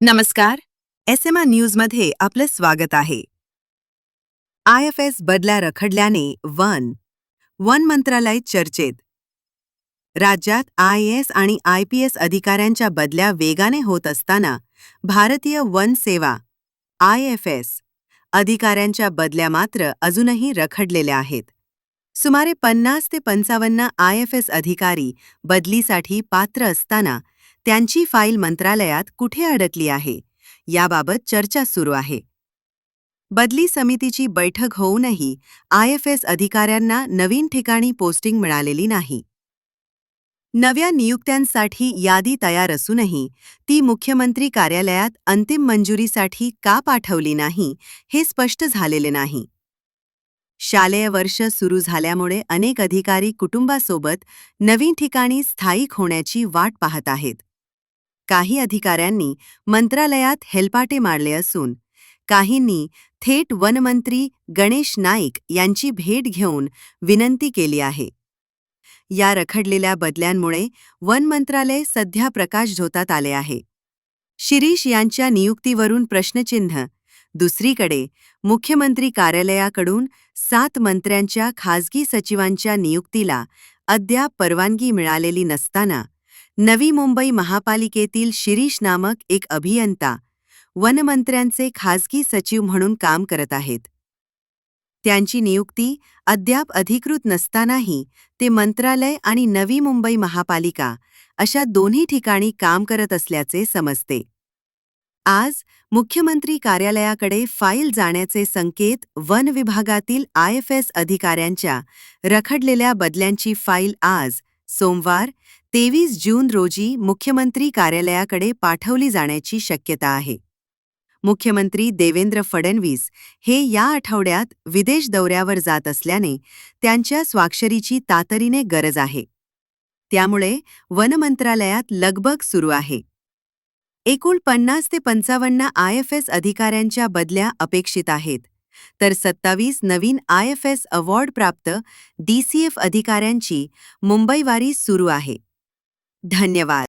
नमस्कार S M R न्यूजमध्ये आपलं स्वागत आहे. आय एफ एस बदल्या रखडल्याने वन वन मंत्रालय चर्चेत. राज्यात आय एस आणि आय पी एस अधिकाऱ्यांच्या बदल्या वेगाने होत असताना भारतीय वन सेवा आय एफ एस अधिकाऱ्यांच्या बदल्या मात्र अजूनही रखडलेल्या आहेत. सुमारे पन्नास ते पंचावन्न आय एफ एस अधिकारी बदलीसाठी पात्र असताना त्यांची फाईल मंत्रालयात कुठे अडकली आहे? याबाबत चर्चा सुरू आहे. बदली समितीची बैठक होऊनही आय एफ एस अधिकाऱ्यांना नवीन ठिकाणी पोस्टिंग मिळालेली नाही. नव्या नियुक्त्यांसाठी यादी तयार असूनही ती मुख्यमंत्री कार्यालयात अंतिम मंजुरीसाठी का पाठवली नाही हे स्पष्ट झालेले नाही. शालेय वर्ष सुरू झाल्यामुळे अनेक अधिकारी कुटुंबासोबत नवीन ठिकाणी स्थायिक होण्याची वाट पाहत आहेत. काही अधिकाऱ्यांनी मंत्रालयात हेलपाटे मारले असून काहींनी थेट वनमंत्री गणेश नाईक यांची भेट घेऊन विनंती केली आहे. या रखडलेल्या बदल्यांमुळे वन मंत्रालय सध्या प्रकाशझोतात आले आहे. शिरीष यांच्या नियुक्तीवरून प्रश्नचिन्ह दुसरीकडे मुख्यमंत्री कार्यालयाकडून सात मंत्र्यांच्या खासगी सचिवांच्या नियुक्तीला अद्याप परवानगी मिळालेली नसताना नवी मुंबई महापालिकेतील शिरीष नामक एक अभियंता वनमंत्र्यांचे खासगी सचिव म्हणून काम करत आहेत. त्यांची नियुक्ती अद्याप अधिकृत नसतानाही ते मंत्रालय आणि नवी मुंबई महापालिका अशा दोन्ही ठिकाणी काम करत असल्याचे समजते. आज मुख्यमंत्री कार्यालयाकडे फाईल जाण्याचे संकेत वन विभागातील आय एफ एस अधिकाऱ्यांच्या रखडलेल्या बदल्यांची फाईल आज सोमवार तेवीस जून रोजी मुख्यमंत्री कार्यालयाकडे पाठवली जाण्याची शक्यता आहे. मुख्यमंत्री देवेंद्र फडणवीस हे या आठवड्यात विदेश दौऱ्यावर जात असल्याने त्यांच्या स्वाक्षरीची तातडीने गरज आहे. त्यामुळे वन मंत्रालयात लगबग सुरू आहे. एकूण पन्नास ते पंचावन्न आय एफ एस अधिकाऱ्यांच्या बदल्या अपेक्षित आहेत. तर सत्तावीस नवीन आय एफ एस अवॉर्ड प्राप्त डीसीएफ अधिकाऱ्यांची मुंबईवारी सुरू आहे. धन्यवाद.